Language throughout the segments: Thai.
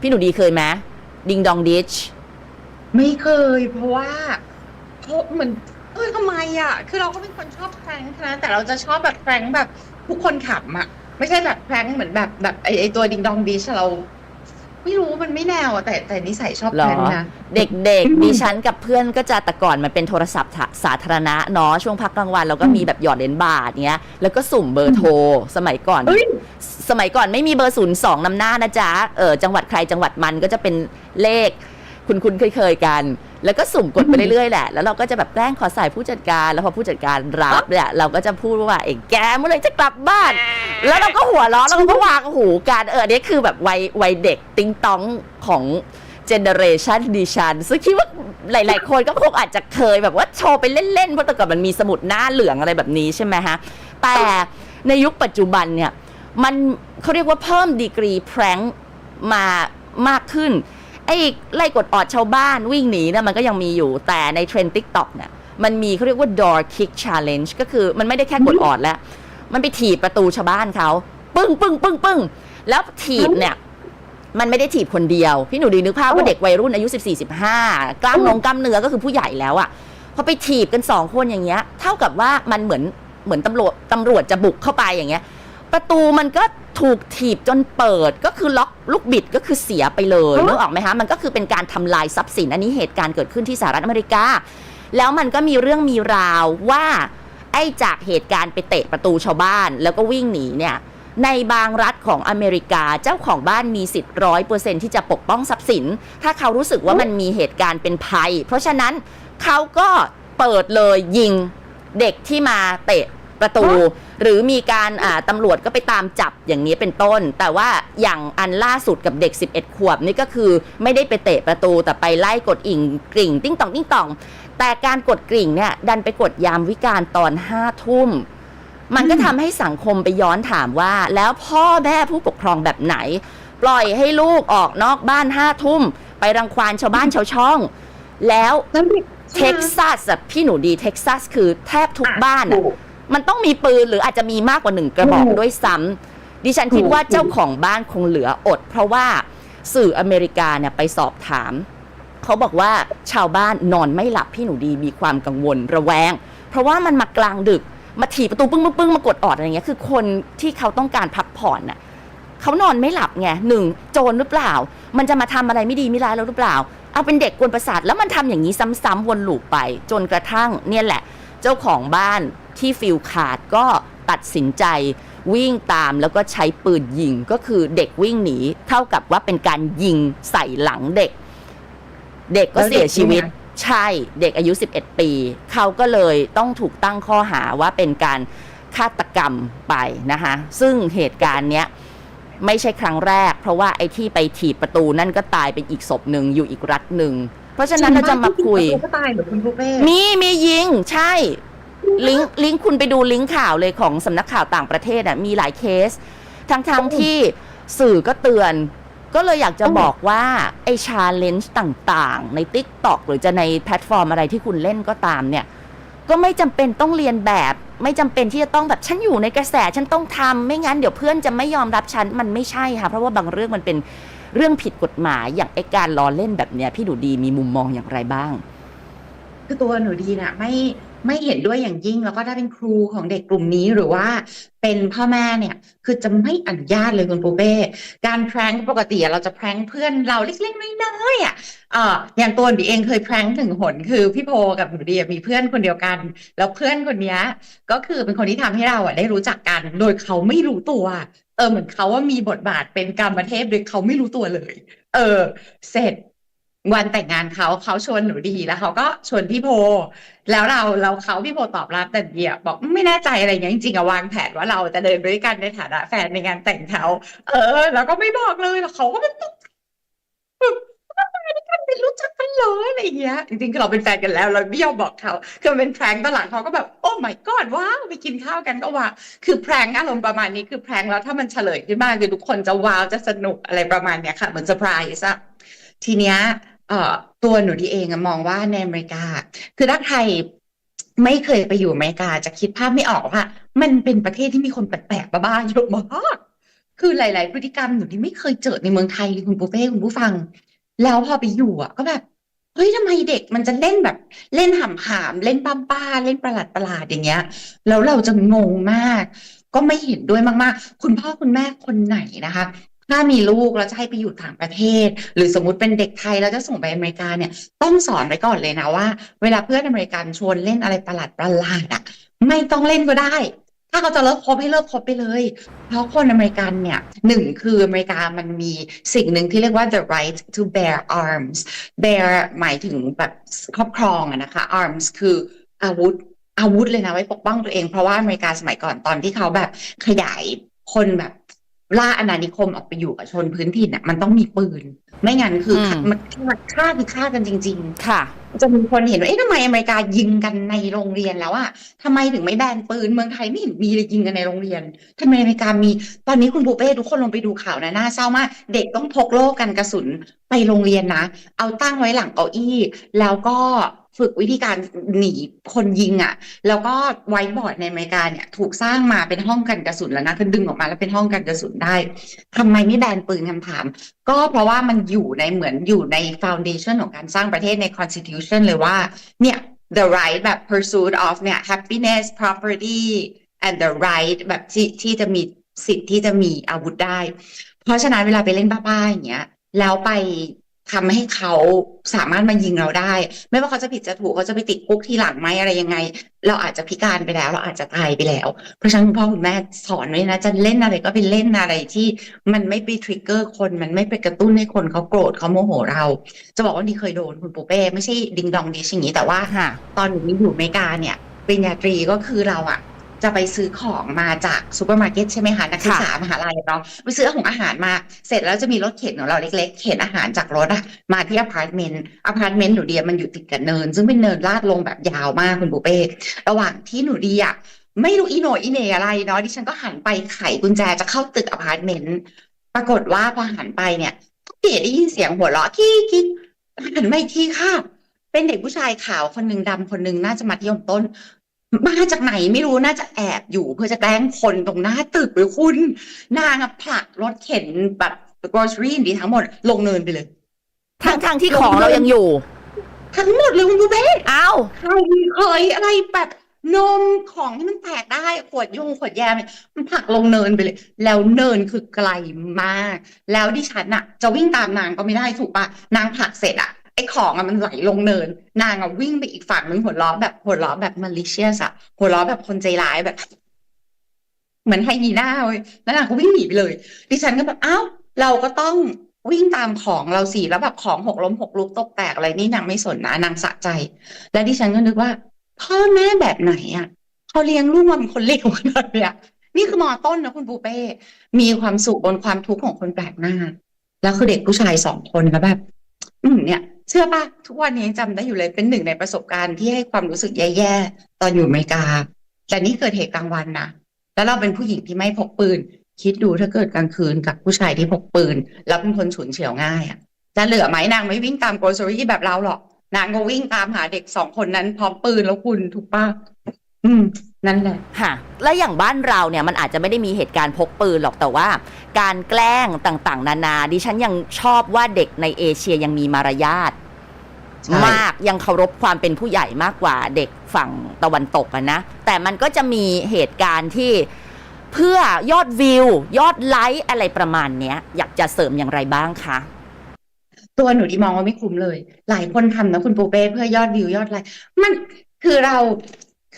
พี่หนูดีเคยไหมดิงดองดิชไม่เคย เพราะว่าเพราะเหมือนเออทำไมอะ คือเราก็เป็นคนชอบแพร้งนะแต่เราจะชอบแบบแพร้งแบบทุกคนขำอะ ไม่ใช่แบบแพร้งเหมือนแบบแบบไอไอตัวดิงดองดิชเรา ไม่รู้มันไม่แนวอะแต่แต่นิสัยชอบเหรอแพร้งนะ เด็กอืมๆดิฉันกับเพื่อนก็จะแต่ก่อนมันเป็นโทรศัพท์สาธารณะเนาะช่วงพักกลางวันเราก็มีแบบหยอดเหรียญบาทเงี้ยแล้วก็สุ่มเบอร์โทร สมัยก่อน เอ้ย สมัยก่อนไม่มีเบอร์ศูนย์สองนำหน้านะจ๊ะเออจังหวัดใครจังหวัดมันก็จะเป็นเลข คุณคุณเคยเคยๆกัน แล้วก็สุ่มกดไปเรื่อยๆแหละ แล้วเราก็จะแบบแกล้งขอสายผู้จัดการ แล้วพอผู้จัดการรับเนี่ยเราก็จะพูดว่าเอ็แกเมื่อไหรจะกลับบ้าน แล้วเราก็หัวเราะแล้วเราก็วางหูกันเอออนนี้คือแบบวัยวัยเด็กติ๊งต้องของเจเนเรชันดิชันซึ่งคิดว่าหลาย ๆ คนก็คงอาจจะเคยแบบว่าโชว์ไปเล่น ๆ เพราะแต่ก่อนมันมีสมุดหน้าเหลืองอะไรแบบนี้ใช่ไหมฮะ แต่ในยุคปัจจุบันเนี่ย มันเขาเรียกว่าเพิ่มดีกรีแพร้งมามากขึ้น ไอ้ไล่กดออดชาวบ้านวิ่งหนีนะมันก็ยังมีอยู่แต่ในเทรนด์ TikTok เนี่ยมันมีเขาเรียกว่า door kick challenge ก็คือมันไม่ได้แค่กดออดแล้ว มันไปถีบประตูชาวบ้านเขาปึ้งปึ้งปึ้งปึ้งแล้วถีบเนี่ยมันไม่ได้ถีบคนเดียว พี่หนูดีนึกภาพว่าเด็กวัยรุ่นอายุ 14 15 กล้ามนงกล้ามเนื้อก็คือผู้ใหญ่แล้วอะพอไปถีบกันสองคนอย่างเงี้ย เท่ากับว่ามันเหมือนเหมือนตำรวจตำรวจจะบุกเข้าไปอย่างเงี้ย ประตูมันก็ถูกถีบจนเปิดก็คือล็อกลูกบิดก็คือเสียไปเลยนึกออกไหมคะมันก็คือเป็นการทำลายทรัพย์สินอันนี้เหตุการณ์เกิดขึ้นที่สหรัฐอเมริกา แล้วมันก็มีเรื่องมีราวว่าไอ้จากเหตุการณ์ไปเตะประตูชาวบ้าน แล้วก็วิ่งหนีเนี่ยในบางรัฐของอเมริกาเจ้าของบ้านมีสิทธิ์ร้อยเปอร์เซ็นที่จะปกป้องทรัพย์สิน ถ้าเขารู้สึกว่ามันมีเหตุการณ์เป็นภัย เพราะฉะนั้นเขาก็เปิดเลยยิงเด็กที่มาเตะ ประตู หรือมีการอ่าตำรวจก็ไปตามจับอย่างนี้เป็นต้น แต่ว่าอย่างอันล่าสุดกับเด็ก 11 ขวบนี่ก็คือไม่ได้ไปเตะประตูแต่ไปไล่กดอิ่งกริ่งติ้งตองติ้งตอง แต่การกดกริ่งเนี่ยดันไปกดยามวิการตอนห้าทุ่มมันก็ทำให้สังคมไปย้อนถามว่า แล้วพ่อแม่ผู้ปกครองแบบไหน ปล่อยให้ลูกออกนอกบ้านห้าทุ่ม ไปรังควานชาวบ้านชาวช่อง แล้วแล้วเด็กเท็กซัสอะพี่หนูดีเท็กซัสคือแทบทุกบ้านอะถูก มันต้องมีปืนหรืออาจจะมีมากกว่าหนึ่งกระบอกถูกด้วยซ้ำดิฉันคิดว่าถูกเจ้าของบ้านคงเหลืออด เพราะว่าสื่ออเมริกาเนี่ยไปสอบถาม เขาบอกว่าชาวบ้านนอนไม่หลับพี่หนูดีมีความกังวลระแวง เพราะว่ามันมากลางดึกมาถีบประตูปึ้งปึ้งปึ้งมากดออดอะไรเงี้ยคือคนที่เขาต้องการพักผ่อนน่ะเขานอนไม่หลับไงหนึ่งโจรหรือเปล่า มันจะมาทำอะไรไม่ดีไม่ร้ายแล้วหรือเปล่า เอาเป็นเด็กกวนประสาทแล้วมันทำอย่างนี้ซ้ำๆวนลูปไป จนกระทั่งเนี่ยแหละ เจ้าของบ้าน ที่ฟิลขาดก็ตัดสินใจวิ่งตามแล้วก็ใช้ปืนยิงก็คือเด็กวิ่งหนีเท่ากับว่าเป็นการยิงใส่หลังเด็ก เด็กก็เสียชีวิต ใช่เด็กอายุ 11 ปี เขาก็เลยต้องถูกตั้งข้อหาว่าเป็นการฆาตกรรมไปนะคะซึ่งเหตุการณ์เนี้ยไม่ใช่ครั้งแรก เพราะว่าไอ้ที่ไปถีบประตูนั่นก็ตายเป็นอีกศพหนึ่งอยู่อีกรัฐหนึ่ง เพราะฉะนั้นเราจะมาคุยจริงปะก็ตายเหมือนคุณปูเป้มีมียิงใช่ ลิงก์ลิงก์คุณไปดูลิงก์ข่าวเลยของสำนักข่าวต่างประเทศอะมีหลายเคส ทั้งๆทที่สื่อก็เตือน ก็เลยอยากจะบอกว่า ไอ้ชาเลนจ์ต่างๆ ใน t ิ k t o k หรือจะในแพลตฟอร์มอะไรที่คุณเล่นก็ตามเนี่ย ก็ไม่จำเป็นต้องเรียนแบบ ไม่จำเป็นที่จะต้องแบบฉันอยู่ในกระแสฉันต้องทำไม่งั้นเดี๋ยวเพื่อนจะไม่ยอมรับฉันมันไม่ใช่ค่ะเพราะว่าบางเรื่องมันเป็นเรื่องผิดกฎหมายอย่างไอ้การล้อเล่นแบบเนี้ยพี่ดูดีมีมุมมองอย่างไรบ้าง คือตัวหนูดีน่ะไม่ ไม่เห็นด้วยอย่างยิ่ง แล้วก็ถ้าเป็นครูของเด็กกลุ่มนี้หรือว่าเป็นพ่อแม่เนี่ย คือจะไม่อนุญาตเลยคุณปูเป้ การแพร้งปกติเราจะแพร้งเพื่อนเราเล็กๆน้อยๆอะเอออย่างตัวหนูเองเคยแพร้งถึงหนคือพี่โพกับหนูดีมีเพื่อนคนเดียวกัน แล้วเพื่อนคนนี้ก็คือเป็นคนที่ทำให้เราอะได้รู้จักกัน โดยเขาไม่รู้ตัว เออเหมือนเขาว่ามีบทบาทเป็นกรรมเทพโดยเขาไม่รู้ตัวเลย เออ เสร็จ วันแต่งงานเขาเขาชวนหนูดีแล้วเขาก็ชวนพี่โพ แล้วเราเราเขาพี่โพตอบรับแต่เดียบอกไม่แน่ใจอะไรอย่างเงี้ยจริงๆอะวางแผนว่าเราจะเดินด้วยกันในฐานะแฟนในงานแต่งเขาเออ แล้วก็ไม่บอกเลยแล้วเขาก็เป็นตุ๊กกันเป็นรู้จักกันเลยอะไรอย่างเงี้ยจริงๆคือเราเป็นแฟนกันแล้ว เราไม่ยอมบอกเขาคือมันเป็นแพร้งตอนหลังเขาก็แบบโอ้ my god ว้าวไปกินข้าวกันก็ว่า คือแพร้งอารมณ์ประมาณนี้คือแพร้งแล้วถ้ามันเฉลยขึ้นมาคือทุกคนจะว้าวจะสนุกอะไรประมาณเนี้ยค่ะเหมือนเซอร์ไพรส์อะทีเนี้ย ตัวหนูดีเองมองว่าในอเมริกา คือถ้าใครไม่เคยไปอยู่อเมริกาจะคิดภาพไม่ออกว่า มันเป็นประเทศที่มีคนแปลกๆบ้าๆเยอะมากคือหลาย ๆ พฤติกรรมหนูที่ไม่เคยเจอในเมืองไทยคุณปูเป้คุณผู้ฟัง แล้วพอไปอยู่อะ ก็แบบเฮ้ยทำไมเด็กมันจะเล่นแบบ เล่นหำหามเล่นป้าป้าเล่นประหลาดประหลาดอย่างเงี้ยแล้วเราจะงงมาก ก็ไม่เห็นด้วยมาก ๆ คุณพ่อคุณแม่คนไหนนะคะ ถ้ามีลูกแล้วจะให้ไปอยู่ต่างประเทศ หรือสมมติเป็นเด็กไทยแล้วจะส่งไปอเมริกาเนี่ย ต้องสอนไว้ก่อนเลยนะว่า เวลาเพื่อนอเมริกันชวนเล่นอะไรประหลาดประหลาดอะไม่ต้องเล่นก็ได้ ถ้าเขาจะเลิกคบให้เลิกคบไปเลย เพราะคนอเมริกันเนี่ยหนึ่งคืออเมริกามันมีสิ่งหนึ่งที่เรียกว่า the right to bear arms bear หมายถึงแบบครอบครองอะนะคะ arms คืออาวุธอาวุธเลยนะไว้ปกป้องตัวเองเพราะว่าอเมริกาสมัยก่อนตอนที่เขาแบบขยายคนแบบ ล่าอาณานิคมออกไปอยู่กับชนพื้นถิ่นอะมันต้องมีปืน ไม่งั้นคืออมมันฆ่าคือฆ่ากันจริง ๆ ค่ะ จะมีคนเห็นว่าเอ๊ะทำไมอเมริกายิงกันในโรงเรียนแล้วอะทำไมถึงไม่แบนปืนเมืองไทยไม่เห็นมีเลยยิงกันในโรงเรียนทำไมอเมริกามีตอนนี้คุณปูเป้ทุกคนลงไปดูข่าวนะน่าเศร้ามาก เด็กต้องพกโล่กันกระสุนไปโรงเรียนนะ เอาตั้งไว้หลังเก้าอี้ แล้วก็ ฝึกวิธีการหนีคนยิงอะแล้วก็ไวท์บอร์ดในอเมริกาเนี่ย ถูกสร้างมาเป็นห้องกันกระสุนแล้วนะคือดึงออกมาแล้วเป็นห้องกันกระสุนได้ทำไมไม่แบนปืนคำถาม ก็เพราะว่ามันอยู่ในเหมือนอยู่ใน foundation ของการสร้างประเทศใน constitution เลยว่า เนี่ย the right แบบ pursuit of เนี่ย happiness property and the right แบบที่ที่จะมีสิทธิ์ที่จะมีอาวุธได้ เพราะฉะนั้นเวลาไปเล่นบ้าๆอย่างเงี้ยแล้วไป ทำให้เขาสามารถมายิงเราได้ ไม่ว่าเขาจะผิดจะถูกเขาจะไปติดคุกทีหลังไหมอะไรยังไง เราอาจจะพิการไปแล้ว เราอาจจะตายไปแล้ว เพราะฉะนั้นคุณพ่อคุณแม่สอนไว้นะจะเล่นอะไรก็ไปเล่นอะไรที่มันไม่ไปทริกเกอร์คนมันไม่ไปกระตุ้นให้คนเขาโกรธเขาโมโหเรา จะบอกว่านี่เคยโดนคุณปูเป้ไม่ใช่ดิงดองดิชอย่างนี้แต่ว่าค่ะตอนหนูอยู่อเมริกาเนี่ยปริญญาตรีก็คือเราอะ จะไปซื้อของมาจากซูเปอร์มาร์เก็ตใช่ไหมคะนักศึกษามหาลัยเนาะไปซื้อของอาหารมาเสร็จแล้วจะมีรถเข็นของเราเล็ก ๆ เข็นอาหารจากรถอะมาที่อพาร์ตเมนต์อพาร์ตเมนต์หนูเดียมันอยู่ติดกับเนิน ซึ่งเป็นเนินลาดลงแบบยาวมากคุณปูเป้ระหว่างที่หนูดีอะไม่รู้อีโหนอีเหนอะไรเนาะดิฉันก็หันไปไขกุญแจจะเข้าตึกอพาร์ตเมนต์ปรากฏว่าพอหันไปเนี่ยเก๋ได้ยินเสียงหัวเราะกี้กิ๊กหันมาอีกทีค่ะ เป็นเด็กผู้ชายขาวคนหนึ่งดำคนหนึ่งน่าจะมัธยมต้น มาจากไหนไม่รู้น่าจะแอบอยู่เพื่อจะแกล้งคนตรงหน้าตึกเลยคุณ นางอะผลักรถเข็นแบบ grocery ดีทั้งหมด ลงเนินไปเลย ทั้งทางที่ของเรายังอยู่ ทั้งหมดเลยคุณผู้เบ้เอ้าใครเคยอะไรแบบนมของที่มันแตกได้ขวดยงขวดแยมเนี่ยมันผลักลงเนินไปเลย แล้วเนินคือไกลมาก แล้วดิฉันอะจะวิ่งตามนางก็ไม่ได้ถูกปะนางผลักเสร็จอะ ไอ้ของอะมันไหลลงเนิน นางอะวิ่งไปอีกฝั่งนึงหัวเราะแบบหัวเราะแบบ malicious อะหัวเราะแบบคนใจร้ายแบบ เหมือนไฮยีน่าเว้ยแล้วนางก็วิ่งหนีไปเลย ดิฉันก็แบบอ้าวเราก็ต้องวิ่งตามของเราสิแล้วแบบของหกล้มหกลุกตกแตกอะไรนี่นางไม่สนนะนางสะใจ แล้วดิฉันก็นึกว่า พ่อแม่แบบไหนอะเขาเลี้ยงลูกมาเป็นคนเลวขนาดเนี้ยนี่คือมอต้นนะคุณปูเป้ มีความสุขบนความทุกข์ของคนแปลกหน้า แล้วคือเด็กผู้ชายสองคนแล้วแบบ อืมเนี่ย เชื่อป่ะทุกวันนี้ยังจำได้อยู่เลยเป็นหนึ่งในประสบการณ์ที่ให้ความรู้สึกแย่ๆตอนอยู่อเมริกา แต่นี่เกิดเหตุกลางวันนะแล้วเราเป็นผู้หญิงที่ไม่พกปืน คิดดูถ้าเกิดกลางคืนกับผู้ชายที่พกปืน แล้วเป็นคนฉุนเฉียวง่ายอะจะเหลือไหมนางไม่วิ่งตามโกล c รี่แบบเราหรอกนางก็วิ่งตามหาเด็กสองคนนั้นพร้อมปืนแล้วคุณถูกปะ อืม นั่นแหละค่ะและอย่างบ้านเราเนี่ยมันอาจจะไม่ได้มีเหตุการณ์พกปืนหรอกแต่ว่า การแกล้งต่างๆ นานา ดิฉันยังชอบว่าเด็กในเอเชียยังมีมารยาทใช่ มากยังเคารพความเป็นผู้ใหญ่มากกว่าเด็กฝั่งตะวันตกอะนะ แต่มันก็จะมีเหตุการณ์ที่เพื่อยอดวิว ยอดไลค์อะไรประมาณเนี้ย อยากจะเสริมอย่างไรบ้างคะตัวหนูดีมองว่าไม่คุ้มเลย หลายคนทำนะคุณปูเป้เพื่อยอดวิวยอดไลค์มันคือเรา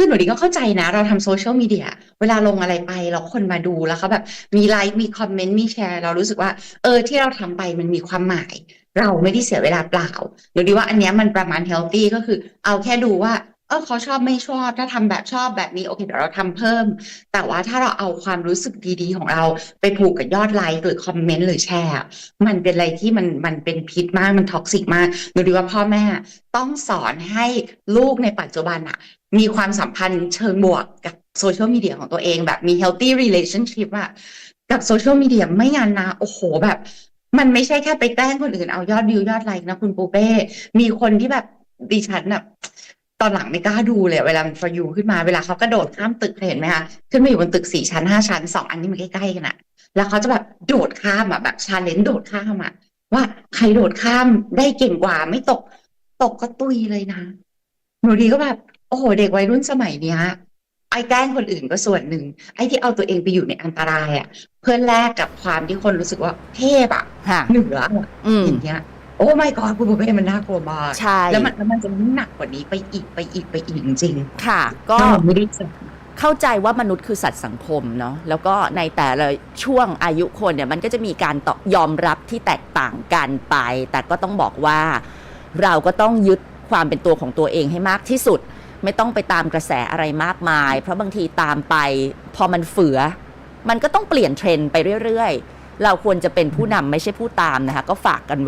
คือหนูดีก็เข้าใจนะ เราทำโซเชียลมีเดียเวลาลงอะไรไปแล้วคนมาดูแล้วเขาแบบ มีไลค์มีคอมเมนต์มีแชร์ เรารู้สึกว่า เออที่เราทำไปมันมีความหมาย เราไม่ได้เสียเวลาเปล่าหนูดีว่าอันเนี้ยมันประมาณเฮลตี้ก็คือ เอาแค่ดูว่า เออเขาชอบไม่ชอบถ้าทำแบบชอบแบบนี้โอเคเดี๋ยวเราทำเพิ่ม แต่ว่าถ้าเราเอาความรู้สึกดีๆ ของเราไปผูกกับยอดไลค์หรือคอมเมนต์หรือแชร์ มันเป็นอะไรที่มันมันเป็นพิษมากมันท็อกซิกมากหนูดีว่าพ่อแม่ต้องสอนให้ลูกในปัจจุบันอะมีความสัมพันธ์เชิงบวกกับโซเชียลมีเดียของตัวเองแบบมี healthy relationship อะกับโซเชียลมีเดียไม่งั้นนะโอ้โหแบบ มันไม่ใช่แค่ไปแกล้งคนอื่นเอายอดวิวยอดไลค์นะคุณปูเป้ มีคนที่แบบดิฉันแบบ ตอนหลังไม่กล้าดูเลย เวลามัน for you ขึ้นมาเวลาเขากระโดดข้ามตึกเห็นไหมคะขึ้นมาอยู่บนตึกสี่ชั้นห้าชั้นสองอันนี้มันใกล้ๆกันอะแล้วเขาจะแบบโดดข้ามอะแบบชาเลนจ์โดดข้ามอะว่าใครโดดข้ามได้เก่งกว่าไม่ตก ตกก็ตุยเลยนะ หนูดีก็แบบ โอ้โห เด็กวัยรุ่นสมัยเนี้ยไอ้แกล้งคนอื่นก็ส่วนหนึ่ง ไอ้ที่เอาตัวเองไปอยู่ในอันตรายอะ เพื่อแลกกับความที่คนรู้สึกว่าเทพอะค่ะเหนืออะอืมอย่างเงี้ย โอ้ไม่กอดคุณบุพเพมันน่ากลัวมากใช่ แล้วมันแล้วมันจะหนักกว่านี้ไปอีกไปอีกไปอีกจริงค่ะๆก็ถ้าเราไม่ได้เจอเข้าใจว่ามนุษย์คือสัตว์สังคมเนาะแล้วก็ในแต่ละช่วงอายุคนเนี่ยมันก็จะมีการต่อยอมรับที่แตกต่างกันไป แต่ก็ต้องบอกว่า เราก็ต้องยึดความเป็นตัวของตัวเองให้มากที่สุด ไม่ต้องไปตามกระแสอะไรมากมาย เพราะบางทีตามไป พอมันเฟือ มันก็ต้องเปลี่ยนเทรนด์ไปเรื่อยๆ เราควรจะเป็นผู้นำไม่ใช่ผู้ตามนะคะ ก็ฝากกันไว้